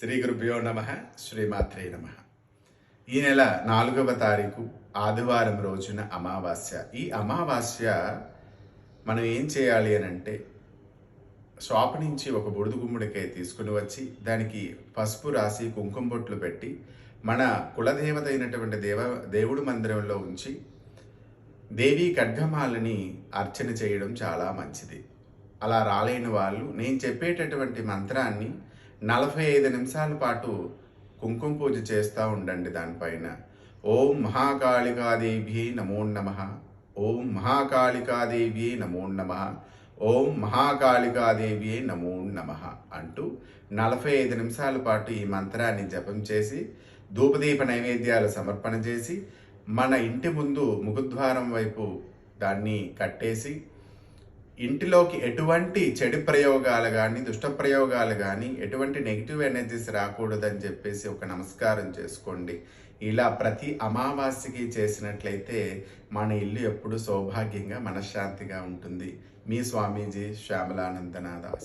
శ్రీ గురుభ్యో నమ శ్రీమాత్రే నమ. ఈ నెల నాలుగవ తారీఖు ఆదివారం రోజున అమావాస్య. ఈ అమావాస్య మనం ఏం చేయాలి అని అంటే షాప్ నుంచి ఒక బుడుదు గుమ్మడికాయ తీసుకుని వచ్చి దానికి పసుపు రాసి కుంకుమ బొట్లు పెట్టి మన కులదేవత అయినటువంటి దేవ దేవుడు మందిరంలో ఉంచి దేవి ఖడ్గమాలని అర్చన చేయడం చాలా మంచిది. అలా రాలేని వాళ్ళు నేను చెప్పేటటువంటి మంత్రాన్ని నలభై ఐదు నిమిషాల పాటు కుంకుమ పూజ చేస్తూ ఉండండి దానిపైన. ఓం మహాకాళికాదేవి నమో నమ. ఓం మహాకాళికాదేవి నమో నమ. ఓం మహాకాళికాదేవి నమో నమ అంటూ నలభై ఐదు నిమిషాల పాటు ఈ మంత్రాన్ని జపం చేసి ధూపదీప నైవేద్యాలు సమర్పణ చేసి మన ఇంటి ముందు ముఖద్వారం వైపు దాన్ని కట్టేసి ఇంటిలోకి ఎటువంటి చెడు ప్రయోగాలు కానీ దుష్ట ప్రయోగాలు కానీ ఎటువంటి నెగిటివ్ ఎనర్జీస్ రాకూడదని చెప్పేసి ఒక నమస్కారం చేసుకోండి. ఇలా ప్రతి అమావాస్యకి చేసినట్లయితే మన ఇల్లు ఎప్పుడు సౌభాగ్యంగా మనశ్శాంతిగా ఉంటుంది. మీ స్వామీజీ శ్యామలానందనాథాస్